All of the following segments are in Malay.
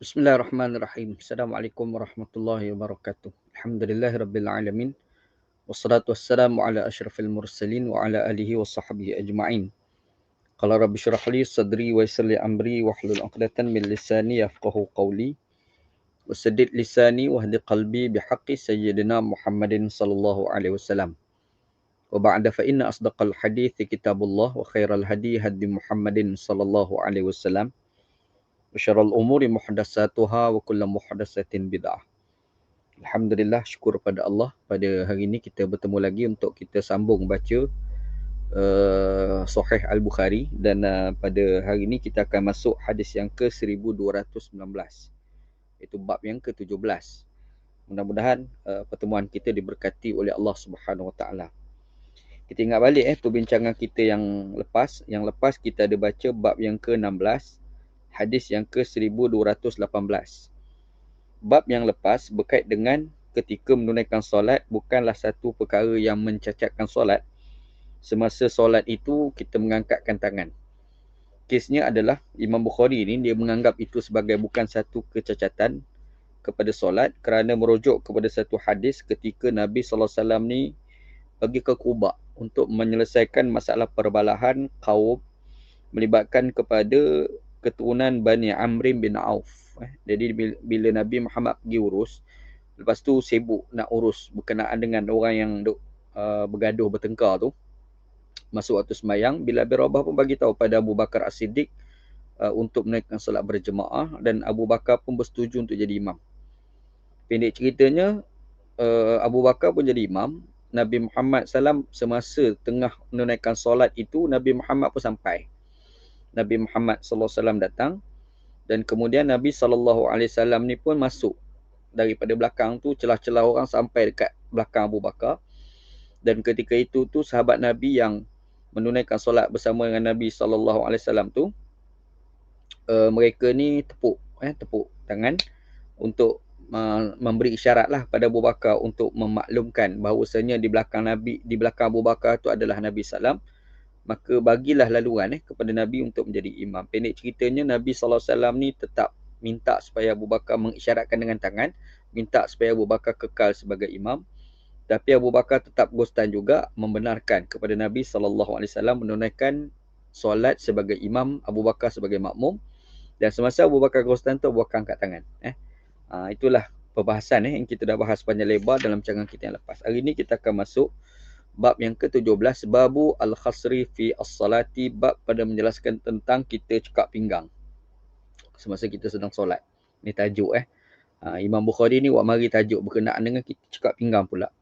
بسم الله الرحمن الرحيم السلام عليكم ورحمة الله وبركاته الحمد لله رب العالمين والصلاة والسلام على أشرف المرسلين وعلى آله وصحبه أجمعين قال رب اشرح لي صدري ويسر لي أمري واحلل عقدة من لساني يفقه قولي وسدد لساني واهد قلبي بحق سيدنا محمد صلى الله عليه وسلم وبعد فإن أصدق الحديث كتاب الله وخير الهدي هدي محمد صلى الله عليه وسلم Wasyarul umuri muhdatsatuha wa kullu muhdatsatin bid'ah. Alhamdulillah syukur pada Allah pada hari ini kita bertemu lagi untuk kita sambung baca uh, Sahih Al-Bukhari dan uh, pada hari ini kita akan masuk hadis yang ke 1219. Itu bab yang ke-17. Mudah-mudahan uh, pertemuan kita diberkati oleh Allah Subhanahu Wa Taala. Kita ingat balik eh perbincangan kita yang lepas, yang lepas kita ada baca bab yang ke-16 hadis yang ke-1218. Bab yang lepas berkait dengan ketika menunaikan solat bukanlah satu perkara yang mencacatkan solat. Semasa solat itu kita mengangkatkan tangan. Kesnya adalah Imam Bukhari ni dia menganggap itu sebagai bukan satu kecacatan kepada solat kerana merujuk kepada satu hadis ketika Nabi sallallahu alaihi wasallam ni pergi ke Kuba untuk menyelesaikan masalah perbalahan kaum melibatkan kepada keturunan Bani Amrim bin Auf. Eh. Jadi bila Nabi Muhammad pergi urus, lepas tu sibuk nak urus berkenaan dengan orang yang duk, uh, bergaduh bertengkar tu. Masuk waktu semayang, bila Abi Rabah pun bagi tahu pada Abu Bakar As-Siddiq uh, untuk menaikkan solat berjemaah dan Abu Bakar pun bersetuju untuk jadi imam. Pendek ceritanya, uh, Abu Bakar pun jadi imam. Nabi Muhammad SAW semasa tengah menunaikan solat itu, Nabi Muhammad pun sampai. Nabi Muhammad sallallahu alaihi wasallam datang dan kemudian Nabi sallallahu alaihi wasallam ni pun masuk daripada belakang tu celah-celah orang sampai dekat belakang Abu Bakar. Dan ketika itu tu sahabat Nabi yang menunaikan solat bersama dengan Nabi sallallahu alaihi wasallam tu uh, mereka ni tepuk eh tepuk tangan untuk uh, memberi isyarat lah pada Abu Bakar untuk memaklumkan bahawasanya di belakang Nabi di belakang Abu Bakar tu adalah Nabi sallallahu maka bagilah laluan eh kepada Nabi untuk menjadi imam. Pendek ceritanya Nabi wasallam ni tetap minta supaya Abu Bakar mengisyaratkan dengan tangan, minta supaya Abu Bakar kekal sebagai imam. Tapi Abu Bakar tetap gostan juga membenarkan kepada Nabi wasallam menunaikan solat sebagai imam, Abu Bakar sebagai makmum. Dan semasa Abu Bakar gostan tu Abu Bakar angkat tangan, eh. Ha, itulah perbahasan eh yang kita dah bahas panjang lebar dalam canggah kita yang lepas. Hari ini kita akan masuk bab yang ke-17 babu al-khasri fi as-salati bab pada menjelaskan tentang kita cekak pinggang. Semasa kita sedang solat. Ni tajuk eh. Ha, Imam Bukhari ni buat mari tajuk berkenaan dengan kita cekak pinggang pula.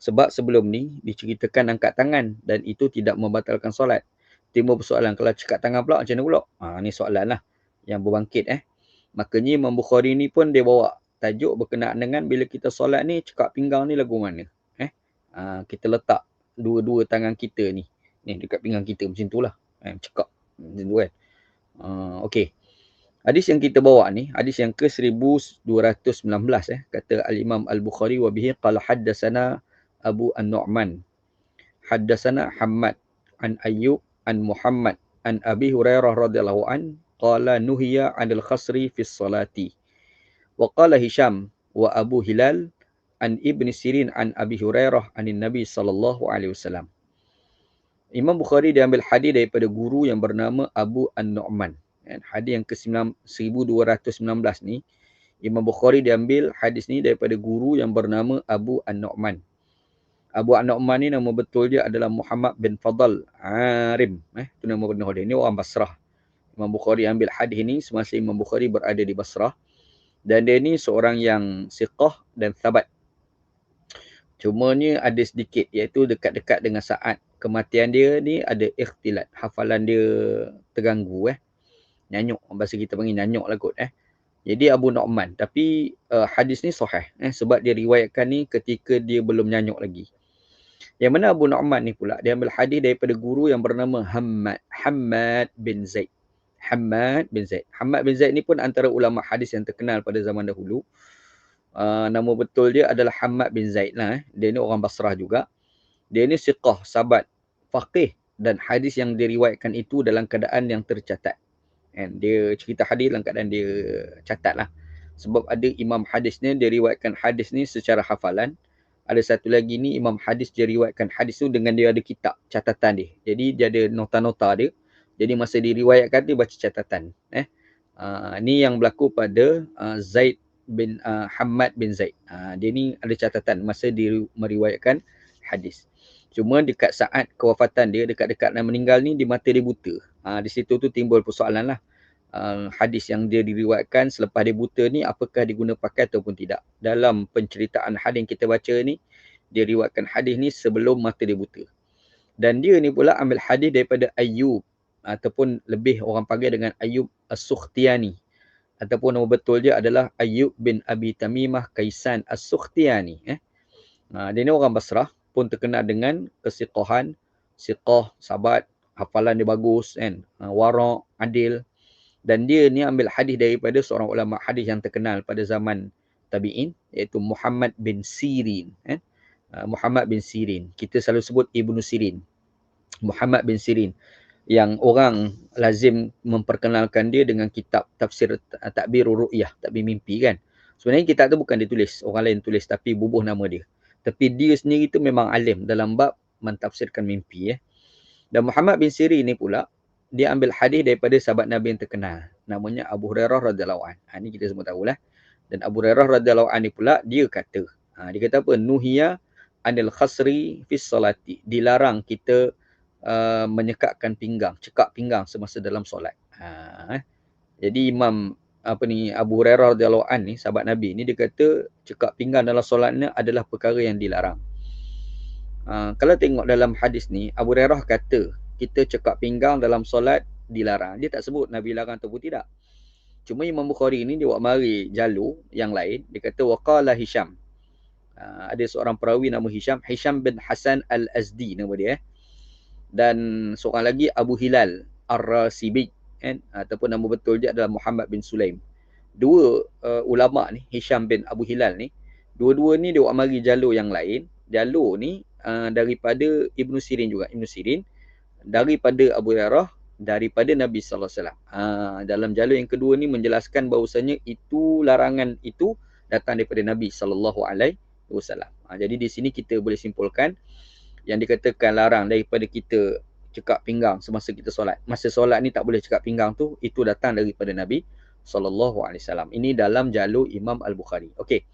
Sebab sebelum ni diceritakan angkat tangan dan itu tidak membatalkan solat. Timbul persoalan kalau cekak tangan pula macam mana pula? Ha, ni soalan lah yang berbangkit eh. Makanya Imam Bukhari ni pun dia bawa tajuk berkenaan dengan bila kita solat ni cekak pinggang ni lagu mana eh? Ha, kita letak dua-dua tangan kita ni. Ni dekat pinggang kita macam tu lah. Eh, cekak. Macam tu kan. Uh, okay. Hadis yang kita bawa ni, hadis yang ke 1219 eh. Kata Al-Imam Al-Bukhari wa bihi qala haddasana Abu An-Nu'man. Haddasana Hamad an Ayyub an Muhammad an Abi Hurairah radhiyallahu an qala nuhiya 'anil khasri fi salati. Wa qala Hisham wa Abu Hilal an Ibn Sirin an Abi Hurairah anin Nabi sallallahu alaihi wasallam. Imam Bukhari dia ambil hadis daripada guru yang bernama Abu An-Nu'man. Hadis yang ke-1219 ni Imam Bukhari dia ambil hadis ni daripada guru yang bernama Abu An-Nu'man. Abu An-Nu'man ni nama betul dia adalah Muhammad bin Fadal Arim. Eh, itu nama benar dia. Ini orang Basrah. Imam Bukhari ambil hadis ni semasa Imam Bukhari berada di Basrah. Dan dia ni seorang yang siqah dan thabat. Cuma ni ada sedikit iaitu dekat-dekat dengan saat kematian dia ni ada ikhtilat. Hafalan dia terganggu eh. Nyanyuk. Bahasa kita panggil nyanyuk lah kot eh. Jadi Abu Nu'man. Tapi uh, hadis ni sahih eh. Sebab dia riwayatkan ni ketika dia belum nyanyuk lagi. Yang mana Abu Nu'man ni pula. Dia ambil hadis daripada guru yang bernama Hamad. Hamad bin Zaid. Hamad bin Zaid. Hamad bin Zaid ni pun antara ulama hadis yang terkenal pada zaman dahulu. Uh, nama betul dia adalah Hamad bin Zaid lah. Eh. Dia ni orang Basrah juga. Dia ni siqah, sabat, faqih dan hadis yang diriwayatkan itu dalam keadaan yang tercatat. Kan? Dia cerita hadis dalam keadaan dia catat lah. Sebab ada imam hadis ni, dia riwayatkan hadis ni secara hafalan. Ada satu lagi ni, imam hadis dia riwayatkan hadis tu dengan dia ada kitab catatan dia. Jadi dia ada nota-nota dia. Jadi masa diriwayatkan dia baca catatan. Eh? Uh, ni yang berlaku pada uh, Zaid bin uh, Hamad bin Zaid. Uh, dia ni ada catatan masa dia meriwayatkan hadis. Cuma dekat saat kewafatan dia, dekat-dekat nak meninggal ni, di mata dia buta. Uh, di situ tu timbul persoalan lah. Uh, hadis yang dia diriwayatkan selepas dia buta ni, apakah diguna pakai ataupun tidak. Dalam penceritaan hadis yang kita baca ni, dia riwayatkan hadis ni sebelum mata dia buta. Dan dia ni pula ambil hadis daripada Ayub ataupun lebih orang panggil dengan Ayub As-Sukhtiani ataupun nama betul dia adalah Ayub bin Abi Tamimah Kaisan As-Sukhtiani eh. Ha, dia ni orang Basrah pun terkenal dengan kesiqahan, siqah, sabat, hafalan dia bagus kan, ha, warak, adil dan dia ni ambil hadis daripada seorang ulama hadis yang terkenal pada zaman tabi'in iaitu Muhammad bin Sirin eh. Ha, Muhammad bin Sirin. Kita selalu sebut Ibnu Sirin. Muhammad bin Sirin yang orang lazim memperkenalkan dia dengan kitab tafsir takbir ru'yah, takbir mimpi kan. Sebenarnya kitab tu bukan ditulis, orang lain tulis tapi bubuh nama dia. Tapi dia sendiri tu memang alim dalam bab mentafsirkan mimpi eh. Dan Muhammad bin Sirin ni pula dia ambil hadis daripada sahabat Nabi yang terkenal namanya Abu Hurairah radhiyallahu an. Ha, ni kita semua tahulah. Dan Abu Hurairah radhiyallahu an ni pula dia kata, ha, dia kata apa? Nuhiya anil khasri fi salati. Dilarang kita uh, menyekatkan pinggang, cekak pinggang semasa dalam solat. Ha, eh. Jadi Imam apa ni Abu Hurairah radhiyallahu an ni sahabat Nabi ni dia kata cekak pinggang dalam solatnya adalah perkara yang dilarang. Ha, kalau tengok dalam hadis ni Abu Hurairah kata kita cekak pinggang dalam solat dilarang. Dia tak sebut Nabi larang ataupun tidak. Cuma Imam Bukhari ni dia buat mari jalur yang lain. Dia kata waqala Hisham. Ha, ada seorang perawi nama Hisham. Hisham bin Hasan Al-Azdi nama dia. Eh dan seorang lagi Abu Hilal Ar-Rasibi kan ataupun nama betul dia adalah Muhammad bin Sulaim. Dua uh, ulama ni Hisham bin Abu Hilal ni dua-dua ni dia buat mari jalur yang lain. Jalur ni uh, daripada Ibnu Sirin juga Ibnu Sirin daripada Abu Hurairah daripada Nabi sallallahu alaihi wasallam. Uh, dalam jalur yang kedua ni menjelaskan bahawasanya itu larangan itu datang daripada Nabi sallallahu alaihi wasallam. Uh, jadi di sini kita boleh simpulkan yang dikatakan larang daripada kita cekak pinggang semasa kita solat. Masa solat ni tak boleh cekak pinggang tu, itu datang daripada Nabi sallallahu alaihi wasallam. Ini dalam jalur Imam Al-Bukhari. Okey.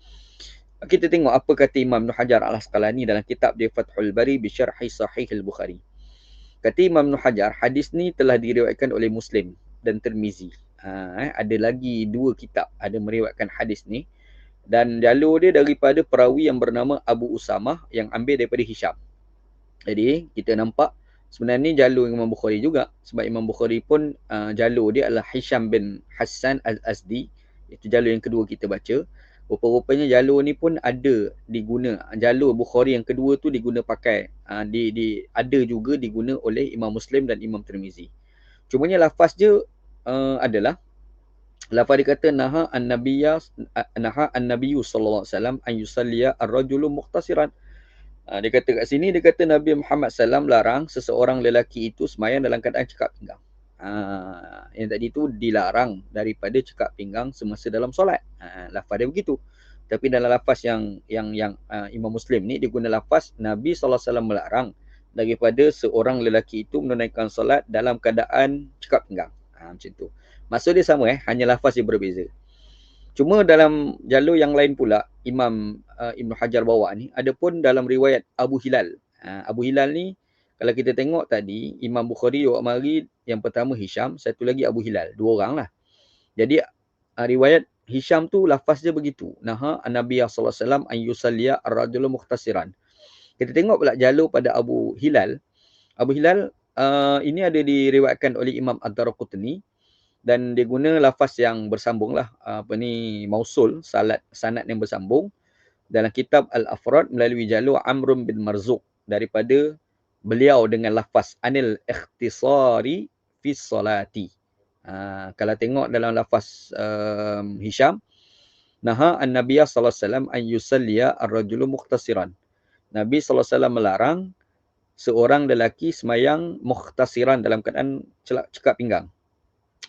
Kita tengok apa kata Imam Ibn Hajar Al-Asqalani dalam kitab dia Fathul Bari bi Syarhi Sahih Al-Bukhari. Kata Imam Ibn Hajar, hadis ni telah diriwayatkan oleh Muslim dan Tirmizi. Ha, eh, ada lagi dua kitab ada meriwayatkan hadis ni dan jalur dia daripada perawi yang bernama Abu Usamah yang ambil daripada Hisham. Jadi kita nampak sebenarnya jalur Imam Bukhari juga sebab Imam Bukhari pun uh, jalur dia adalah Hisham bin Hassan Al-Azdi. Itu jalur yang kedua kita baca. Rupa-rupanya jalur ni pun ada diguna jalur Bukhari yang kedua tu diguna pakai uh, di di ada juga diguna oleh Imam Muslim dan Imam Tirmizi. Cumanya lafaz dia uh, adalah lafaz dia kata naha an-nabiyya naha an-nabiyyu sallallahu alaihi wasallam an yusalliya ar-rajulu muhtasiran. Ha, dia kata kat sini, dia kata Nabi Muhammad SAW larang seseorang lelaki itu semayang dalam keadaan cekak pinggang. Ha, yang tadi tu dilarang daripada cekak pinggang semasa dalam solat. Ha, lafaz dia begitu. Tapi dalam lafaz yang yang yang uh, Imam Muslim ni, dia guna lafaz Nabi SAW melarang daripada seorang lelaki itu menunaikan solat dalam keadaan cekak pinggang. Ha, macam tu. Maksud dia sama eh, hanya lafaz dia berbeza. Cuma dalam jalur yang lain pula Imam uh, Ibn Hajar bawa ni ada pun dalam riwayat Abu Hilal. Uh, Abu Hilal ni kalau kita tengok tadi Imam Bukhari bawa mari yang pertama Hisham, satu lagi Abu Hilal, dua orang lah. Jadi uh, riwayat Hisham tu lafaz dia begitu. Naha an-Nabi sallallahu alaihi wasallam an yusalliya ar-rajulu muhtasiran. Kita tengok pula jalur pada Abu Hilal. Abu Hilal uh, ini ada diriwayatkan oleh Imam Ad-Darqutni dan dia guna lafaz yang bersambung lah apa ni mausul salat sanad yang bersambung. Dalam kitab al-afrad melalui jalur Amr bin Marzuq. Daripada beliau dengan lafaz anil ikhtisari fi salati. Ha, kalau tengok dalam lafaz um, Hisham naha an-nabiy sallallahu alaihi wasallam an yusalliya ar-rajulu muhtasiran Nabi sallallahu alaihi wasallam melarang seorang lelaki semayang muhtasiran dalam keadaan cekak pinggang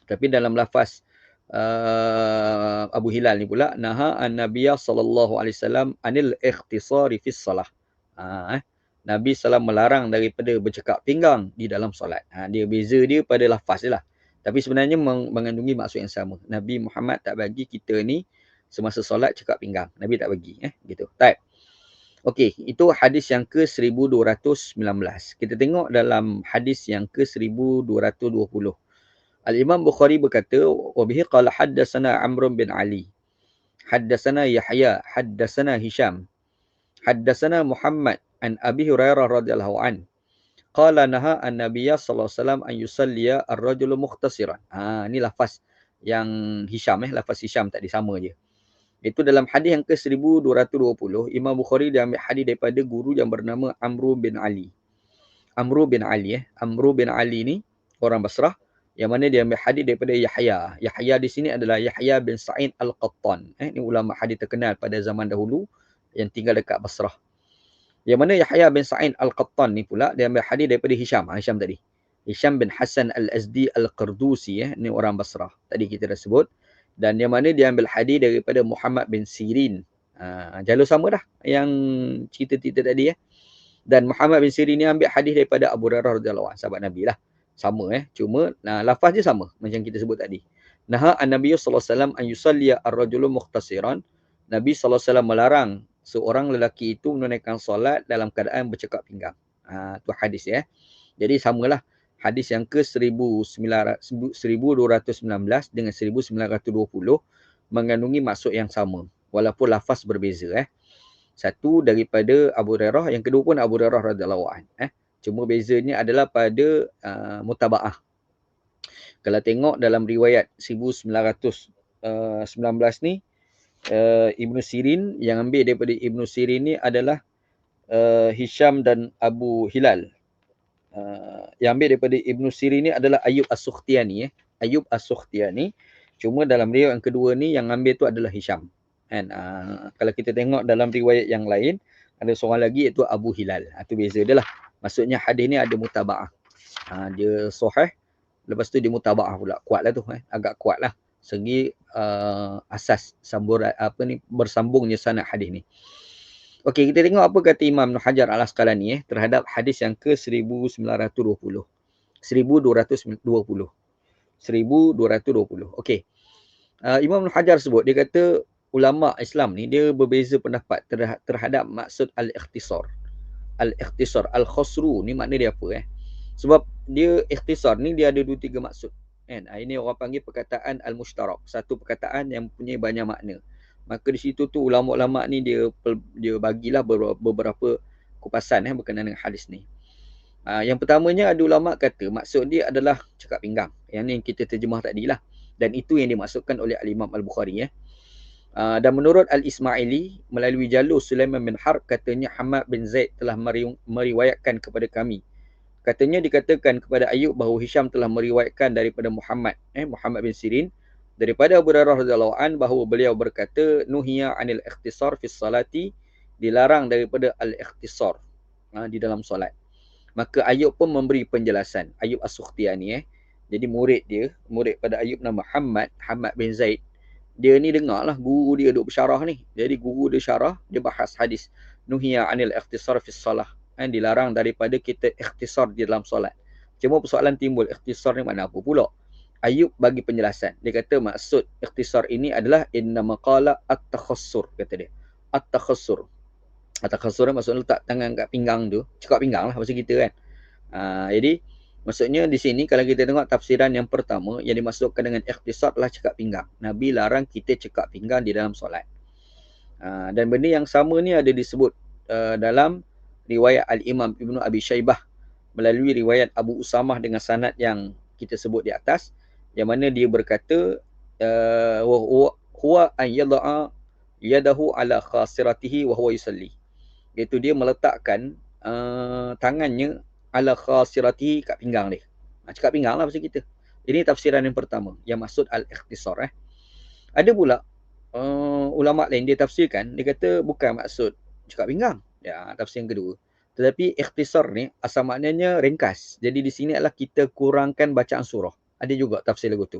Tapi dalam lafaz uh, Abu Hilal ni pula naha an-nabiyya sallallahu alaihi wasallam anil ikhtisari fi salah. Ha, eh. Nabi SAW melarang daripada bercakap pinggang di dalam solat. Ha, dia beza dia pada lafaz je lah. Tapi sebenarnya mengandungi maksud yang sama. Nabi Muhammad tak bagi kita ni semasa solat cakap pinggang. Nabi tak bagi. Eh? Gitu. Type. Okey, itu hadis yang ke-1219. Kita tengok dalam hadis yang ke-1220. Al-Imam Bukhari berkata, "Wa bihi qala haddatsana Amr bin Ali. Haddatsana Yahya, haddatsana Hisham. Haddatsana Muhammad an Abi Hurairah radhiyallahu an. Qala naha an-nabiy sallallahu alaihi wasallam an yusalliya ar-rajul mukhtasiran." Ha, ini lafaz yang Hisham eh, lafaz Hisham tadi sama je. Itu dalam hadis yang ke-1220, Imam Bukhari dia ambil hadis daripada guru yang bernama Amr bin Ali. Amr bin Ali eh, Amr bin Ali ni orang Basrah yang mana dia ambil hadis daripada Yahya. Yahya di sini adalah Yahya bin Sa'id Al-Qattan. Eh, ini ulama hadis terkenal pada zaman dahulu yang tinggal dekat Basrah. Yang mana Yahya bin Sa'id Al-Qattan ni pula dia ambil hadis daripada Hisham. Ha, Hisham tadi. Hisham bin Hasan Al-Azdi Al-Qardusi eh, ni orang Basrah. Tadi kita dah sebut. Dan yang mana dia ambil hadis daripada Muhammad bin Sirin. Ha, jalur sama dah yang cerita-cerita tadi eh. Dan Muhammad bin Sirin ni ambil hadis daripada Abu Hurairah radhiyallahu anhu sahabat Nabi lah sama eh. Cuma nah lafaz dia sama macam kita sebut tadi. Naha an-nabiy sallallahu alaihi wasallam an yusalli ar-rajulu muhtasiran nabi sallallahu alaihi wasallam melarang seorang lelaki itu menunaikan solat dalam keadaan bercakap pinggang. Ha tu hadis ya. Jadi samalah hadis yang ke 1219 dengan 1920 mengandungi maksud yang sama. Walaupun lafaz berbeza eh. Satu daripada Abu Hurairah yang kedua pun Abu Hurairah radhiyallahu anhu eh Cuma bezanya adalah pada uh, mutabaah. Kalau tengok dalam riwayat 1919 uh, ni, uh, Ibn Sirin yang ambil daripada Ibn Sirin ni adalah uh, Hisham dan Abu Hilal. Uh, yang ambil daripada Ibn Sirin ni adalah Ayub As-Sukhtiani. Eh. Ayub As-Sukhtiani. Cuma dalam riwayat yang kedua ni yang ambil tu adalah Hisham. And, uh, kalau kita tengok dalam riwayat yang lain, ada seorang lagi iaitu Abu Hilal. Itu uh, beza dia lah. Maksudnya hadis ni ada mutabaah. Ha, dia sahih. Lepas tu dia mutabaah pula. Kuat lah tu. Eh. Agak kuat lah. Segi uh, asas sambur, apa ni, bersambungnya sanad hadis ni. Okey, kita tengok apa kata Imam Ibn Hajar al-Asqalani eh, terhadap hadis yang ke 1920. 1220. 1220. Okey. Uh, Imam Ibn Hajar sebut, dia kata ulama Islam ni dia berbeza pendapat terhadap maksud al-ikhtisar al-ikhtisar al-khasru ni makna dia apa eh sebab dia ikhtisar ni dia ada dua tiga maksud kan ah, ini orang panggil perkataan al-mushtarak satu perkataan yang punya banyak makna maka di situ tu ulama-ulama ni dia dia bagilah beberapa, beberapa kupasan eh berkenaan dengan hadis ni Uh, yang pertamanya ada ulama kata maksud dia adalah cakap pinggang. Yang ni yang kita terjemah tadi lah. Dan itu yang dimaksudkan oleh Al-Imam Al-Bukhari. Eh. Uh, dan menurut Al-Ismaili melalui jalur Sulaiman bin Harb katanya Hamad bin Zaid telah meriwayatkan kepada kami. Katanya dikatakan kepada Ayub bahawa Hisham telah meriwayatkan daripada Muhammad eh Muhammad bin Sirin daripada Abu Hurairah radhiyallahu an bahawa beliau berkata nuhiya anil ikhtisar fi salati dilarang daripada al-ikhtisar uh, di dalam solat. Maka Ayub pun memberi penjelasan. Ayub As-Sukhtiani eh. Jadi murid dia, murid pada Ayub nama Muhammad, Muhammad bin Zaid dia ni dengar lah guru dia duk bersyarah ni. Jadi guru dia syarah, dia bahas hadis. Nuhiya anil ikhtisar fi salah. Kan dilarang daripada kita ikhtisar di dalam solat. Cuma persoalan timbul, ikhtisar ni mana apa pula? Ayub bagi penjelasan. Dia kata maksud ikhtisar ini adalah inna maqala at-takhassur. Kata dia. At-takhassur. At-takhassur maksudnya letak tangan kat pinggang tu. Cekak pinggang lah bahasa kita kan. Uh, jadi, Maksudnya di sini kalau kita tengok tafsiran yang pertama yang dimasukkan dengan ikhtisar adalah cekak pinggang. Nabi larang kita cekak pinggang di dalam solat. Uh, dan benda yang sama ni ada disebut uh, dalam riwayat Al-Imam Ibnu Abi Shaybah melalui riwayat Abu Usamah dengan sanad yang kita sebut di atas yang mana dia berkata uh, huwa an yada'a yadahu ala khasiratihi wa huwa yusalli. Iaitu dia meletakkan uh, tangannya ala khasirati kat pinggang dia. Ha, cakap pinggang lah pasal kita. Ini tafsiran yang pertama. Yang maksud al-ikhtisar. Eh. Ada pula uh, ulama lain dia tafsirkan. Dia kata bukan maksud cakap pinggang. Ya, tafsir yang kedua. Tetapi ikhtisar ni asal maknanya ringkas. Jadi di sini adalah kita kurangkan bacaan surah. Ada juga tafsir lagu tu.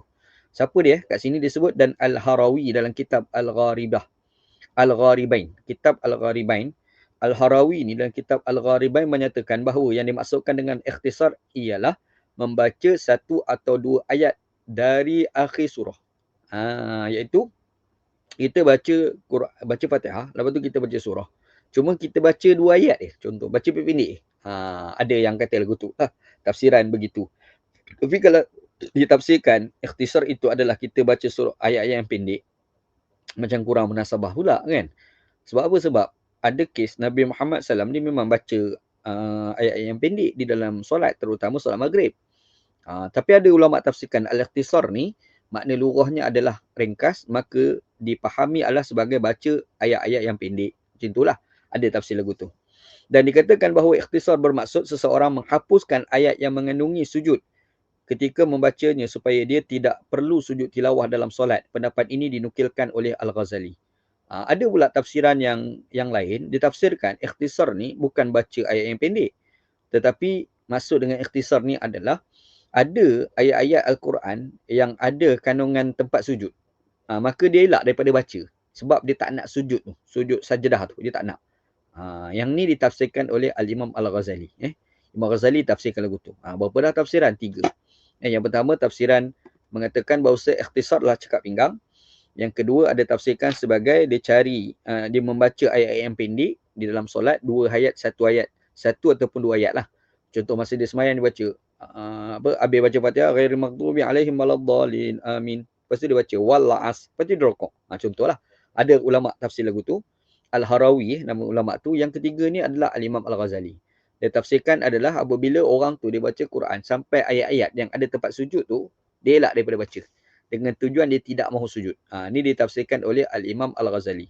Siapa dia? Kat sini disebut dan Al-Harawi dalam kitab Al-Gharibah. Al-Gharibain. Kitab Al-Gharibain. Al-Harawi ni dalam kitab Al-Gharibain menyatakan bahawa yang dimaksudkan dengan ikhtisar ialah membaca satu atau dua ayat dari akhir surah. Ha, iaitu kita baca baca Fatihah, lepas tu kita baca surah. Cuma kita baca dua ayat je. Contoh, baca pendek Ha, ada yang kata lagu tu. Ha, tafsiran begitu. Tapi kalau ditafsirkan ikhtisar itu adalah kita baca surah ayat-ayat yang pendek macam kurang munasabah pula kan sebab apa sebab ada kes Nabi Muhammad SAW ni memang baca uh, ayat-ayat yang pendek di dalam solat terutama solat maghrib uh, tapi ada ulama tafsirkan al-ikhtisar ni makna lurahnya adalah ringkas maka dipahami adalah sebagai baca ayat-ayat yang pendek macam itulah ada tafsir lagu tu dan dikatakan bahawa ikhtisar bermaksud seseorang menghapuskan ayat yang mengandungi sujud ketika membacanya supaya dia tidak perlu sujud tilawah dalam solat. Pendapat ini dinukilkan oleh Al-Ghazali. Uh, ada pula tafsiran yang yang lain ditafsirkan ikhtisar ni bukan baca ayat yang pendek. Tetapi maksud dengan ikhtisar ni adalah ada ayat-ayat Al-Quran yang ada kandungan tempat sujud. Uh, maka dia elak daripada baca. Sebab dia tak nak sujud tu. Sujud sajadah tu. Dia tak nak. Uh, yang ni ditafsirkan oleh Al-Imam Al-Ghazali. Eh? Imam Ghazali tafsirkan lagu tu. Uh, berapa dah tafsiran? Tiga. Eh, yang pertama tafsiran mengatakan bahawa ikhtisar adalah cekap pinggang. Yang kedua ada tafsirkan sebagai dia cari, uh, dia membaca ayat-ayat yang pendek di dalam solat, dua ayat, satu ayat. Satu ataupun dua ayat lah. Contoh masa dia semayang dia baca, uh, apa, habis baca fatihah, ghairi maghdubi alaihim waladdalin, amin. Lepas tu dia baca, walla'as. Lepas tu dia rokok. Ha, contohlah. Ada ulama tafsir lagu tu. Al-Harawi, nama ulama tu. Yang ketiga ni adalah Al-Imam Al-Ghazali dia tafsirkan adalah apabila orang tu dia baca Quran sampai ayat-ayat yang ada tempat sujud tu, dia elak daripada baca. Dengan tujuan dia tidak mahu sujud. Ha, ini ditafsirkan oleh Al-Imam Al-Ghazali.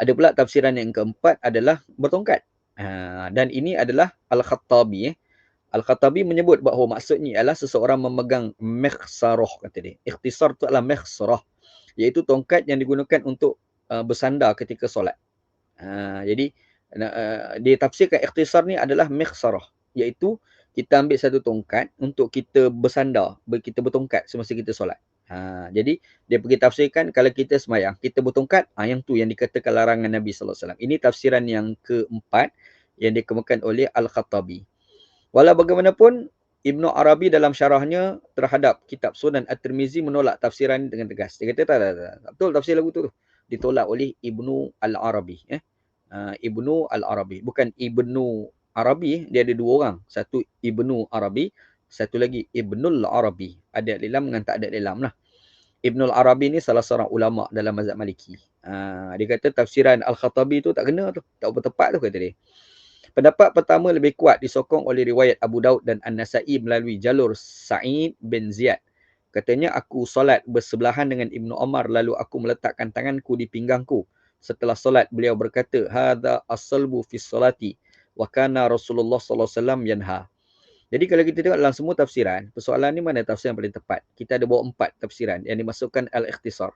Ada pula tafsiran yang keempat adalah bertongkat. Ha, dan ini adalah Al-Khattabi. Eh. Al-Khattabi menyebut bahawa maksudnya adalah seseorang memegang mekhsarah kata dia. Ikhtisar tu adalah mekhsarah. Iaitu tongkat yang digunakan untuk uh, bersandar ketika solat. Ha, jadi uh, dia tafsirkan ikhtisar ni adalah mikhsarah iaitu kita ambil satu tongkat untuk kita bersandar, kita bertongkat semasa kita solat. Ha, jadi dia pergi tafsirkan kalau kita semayang, kita bertongkat, ha, yang tu yang dikatakan larangan Nabi sallallahu alaihi wasallam. Ini tafsiran yang keempat yang dikemukakan oleh Al-Khattabi. Walau bagaimanapun Ibnu Arabi dalam syarahnya terhadap kitab Sunan At-Tirmizi menolak tafsiran dengan tegas. Dia kata tak, tak, tak, tak. Betul tafsir lagu tu tu. Ditolak oleh Ibnu Al-Arabi. Eh? uh, Ibnu Al-Arabi. Bukan Ibnu Arabi, dia ada dua orang. Satu Ibnu Arabi, satu lagi Ibnul Arabi. Ada dalam dengan tak ada dalam lah. Ibnul Arabi ni salah seorang ulama dalam mazhab Maliki. Uh, dia kata tafsiran Al-Khattabi tu tak kena tu. Tak bertepat tu kata dia. Pendapat pertama lebih kuat disokong oleh riwayat Abu Daud dan An-Nasai melalui jalur Sa'id bin Ziyad. Katanya aku solat bersebelahan dengan Ibnu Omar lalu aku meletakkan tanganku di pinggangku setelah solat beliau berkata hadza as-salbu fi salati wa kana Rasulullah sallallahu alaihi wasallam yanha. Jadi kalau kita tengok dalam semua tafsiran, persoalan ni mana tafsir yang paling tepat? Kita ada bawa empat tafsiran yang dimasukkan al-ikhtisar.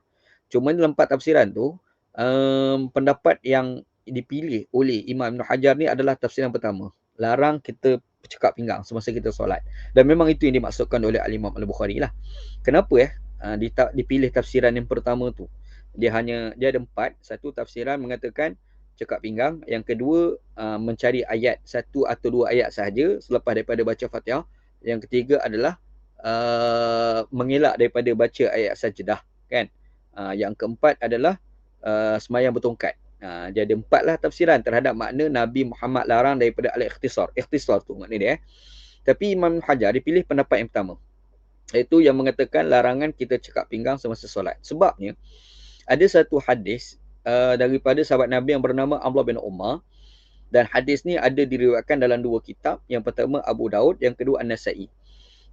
Cuma dalam empat tafsiran tu, um, pendapat yang dipilih oleh Imam Ibn Hajar ni adalah tafsiran pertama. Larang kita cekap pinggang semasa kita solat. Dan memang itu yang dimaksudkan oleh Al-Imam Al-Bukhari lah. Kenapa ya? Uh, dipilih tafsiran yang pertama tu dia hanya dia ada empat satu tafsiran mengatakan cekak pinggang. Yang kedua uh, mencari ayat satu atau dua ayat sahaja selepas daripada baca Fatihah. Yang ketiga adalah uh, mengelak daripada baca ayat sajdah kan? Uh, yang keempat adalah uh, semayang bertongkat. Uh, dia ada empat lah tafsiran terhadap makna Nabi Muhammad larang daripada al-ikhtisar. Ikhtisar tu makna dia eh. tapi Imam Hajar dipilih pendapat yang pertama. Iaitu yang mengatakan larangan kita cekak pinggang semasa solat. Sebabnya ada satu hadis uh, daripada sahabat Nabi yang bernama Abdullah bin Umar. Dan hadis ni ada diriwayatkan dalam dua kitab. Yang pertama Abu Daud. Yang kedua An-Nasa'i.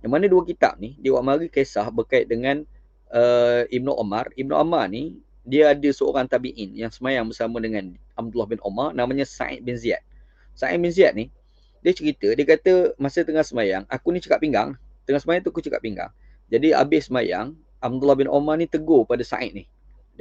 Yang mana dua kitab ni mari kisah berkait dengan uh, Ibnu Umar Ibnu Umar ni dia ada seorang tabi'in yang semayang bersama dengan Abdullah bin Umar namanya Sa'id bin Ziyad. Sa'id bin Ziyad ni dia cerita dia kata masa tengah semayang aku ni cekak pinggang. Tengah semayang tu aku cekak pinggang. Jadi habis semayang Abdullah bin Umar ni tegur pada Sa'id ni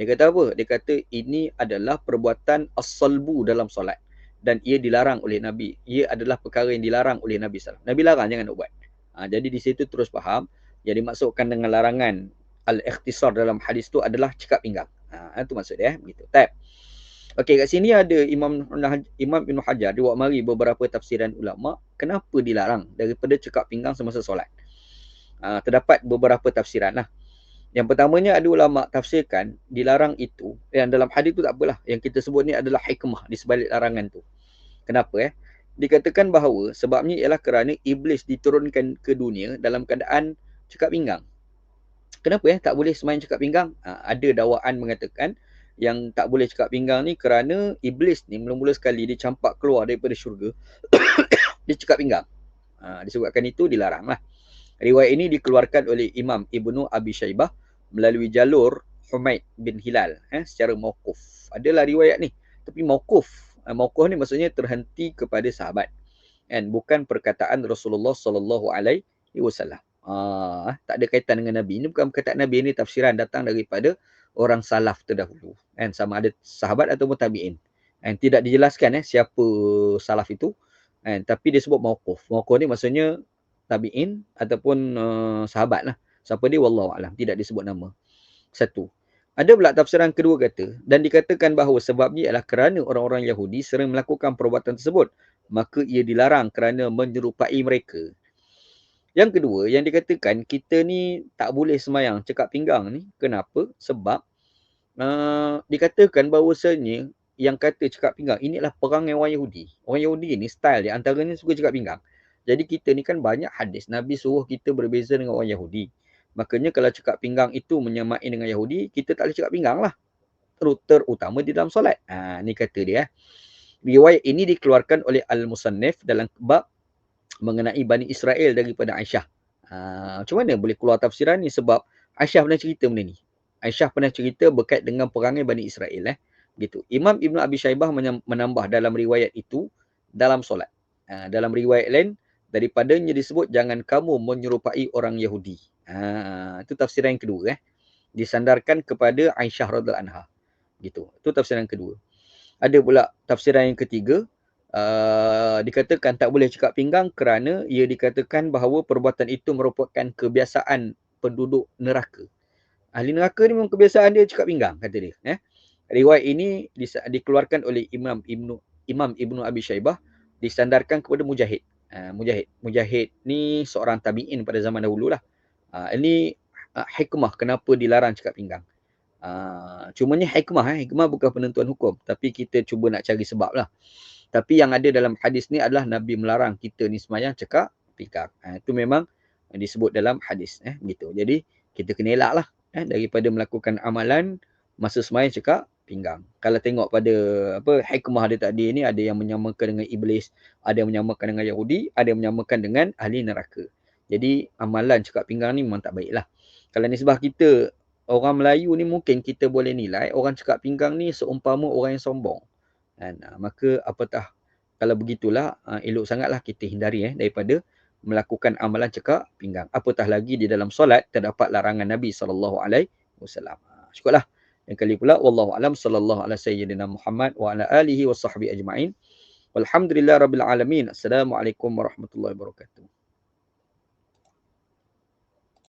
dia kata apa? Dia kata ini adalah perbuatan as-salbu dalam solat. Dan ia dilarang oleh Nabi. Ia adalah perkara yang dilarang oleh Nabi SAW. Nabi larang jangan nak buat. Ha, jadi di situ terus faham. Yang dimaksudkan dengan larangan al-ikhtisar dalam hadis tu adalah cekap pinggang. Ha, itu maksud dia. Eh? Begitu. Tab. Okey, kat sini ada Imam Imam Ibn Hajar dia buat mari beberapa tafsiran ulama kenapa dilarang daripada cekap pinggang semasa solat. Uh, terdapat beberapa tafsiran lah. Yang pertamanya ada ulama tafsirkan dilarang itu yang dalam hadis tu tak apalah yang kita sebut ni adalah hikmah di sebalik larangan tu. Kenapa eh? Dikatakan bahawa sebabnya ialah kerana iblis diturunkan ke dunia dalam keadaan cekap pinggang. Kenapa eh tak boleh semain cekap pinggang? Uh, ada dakwaan mengatakan yang tak boleh cekap pinggang ni kerana iblis ni mula-mula sekali dia campak keluar daripada syurga dia cekap pinggang. Ha, disebabkan itu dilarang lah. Riwayat ini dikeluarkan oleh Imam Ibnu Abi Shaybah melalui jalur Humaid bin Hilal eh, secara mawkuf. Adalah riwayat ni. Tapi mawkuf. Eh, mawkuf ni maksudnya terhenti kepada sahabat. And bukan perkataan Rasulullah sallallahu alaihi wasallam. Ah, tak ada kaitan dengan Nabi. Ini bukan perkataan Nabi ini tafsiran datang daripada orang salaf terdahulu. Kan sama ada sahabat atau tabi'in. And tidak dijelaskan eh siapa salaf itu. And tapi dia sebut mauquf. Mauquf ni maksudnya tabi'in ataupun uh, sahabat lah. Siapa dia wallahu alam tidak disebut nama. Satu. Ada pula tafsiran kedua kata dan dikatakan bahawa sebabnya ialah kerana orang-orang Yahudi sering melakukan perbuatan tersebut maka ia dilarang kerana menyerupai mereka. Yang kedua, yang dikatakan kita ni tak boleh semayang cekak pinggang ni. Kenapa? Sebab uh, dikatakan bahawasanya yang kata cekak pinggang ini adalah perangai orang Yahudi. Orang Yahudi ni style dia antaranya suka cekak pinggang. Jadi kita ni kan banyak hadis. Nabi suruh kita berbeza dengan orang Yahudi. Makanya kalau cekak pinggang itu menyamai dengan Yahudi, kita tak boleh cekak pinggang lah. Terutama di dalam solat. Ha, ni kata dia. Riwayat ini dikeluarkan oleh Al-Musannif dalam bab mengenai Bani Israel daripada Aisyah. Ha, macam mana boleh keluar tafsiran ni? Sebab Aisyah pernah cerita benda ni. Aisyah pernah cerita berkait dengan perangai Bani Israel. Eh. Gitu. Imam Ibn Abi Shaybah menambah dalam riwayat itu dalam solat. Ha, dalam riwayat lain, daripadanya disebut jangan kamu menyerupai orang Yahudi. Ha, itu tafsiran yang kedua. Eh. Disandarkan kepada Aisyah radhiallahu anha. Gitu. Itu tafsiran yang kedua. Ada pula tafsiran yang ketiga, uh, dikatakan tak boleh cekak pinggang kerana ia dikatakan bahawa perbuatan itu merupakan kebiasaan penduduk neraka. Ahli neraka ni memang kebiasaan dia cekak pinggang kata dia. Eh? Riwayat ini dikeluarkan oleh Imam Ibnu Imam Ibnu Abi Shaybah disandarkan kepada Mujahid. Uh, Mujahid. Mujahid ni seorang tabi'in pada zaman dahulu lah. Uh, ini uh, hikmah kenapa dilarang cekak pinggang. Uh, cumanya hikmah, eh? hikmah bukan penentuan hukum. Tapi kita cuba nak cari sebab lah. Tapi yang ada dalam hadis ni adalah Nabi melarang kita ni semayang cekak pinggang. Ha, itu memang disebut dalam hadis. Eh, gitu. Jadi kita kena elak lah eh, daripada melakukan amalan masa semayang cekak pinggang. Kalau tengok pada apa hikmah dia tadi ni ada yang menyamakan dengan iblis, ada yang menyamakan dengan Yahudi, ada yang menyamakan dengan ahli neraka. Jadi amalan cekak pinggang ni memang tak baik lah. Kalau nisbah kita orang Melayu ni mungkin kita boleh nilai orang cekak pinggang ni seumpama orang yang sombong. Kan? Maka apatah kalau begitulah uh, elok sangatlah kita hindari eh daripada melakukan amalan cekak pinggang. Apatah lagi di dalam solat terdapat larangan Nabi sallallahu alaihi wasallam. Syukurlah. Yang kali pula wallahu alam sallallahu alaihi sayyidina Muhammad wa ala alihi wasahbihi ajma'in. Walhamdulillah rabbil alamin. Assalamualaikum warahmatullahi wabarakatuh.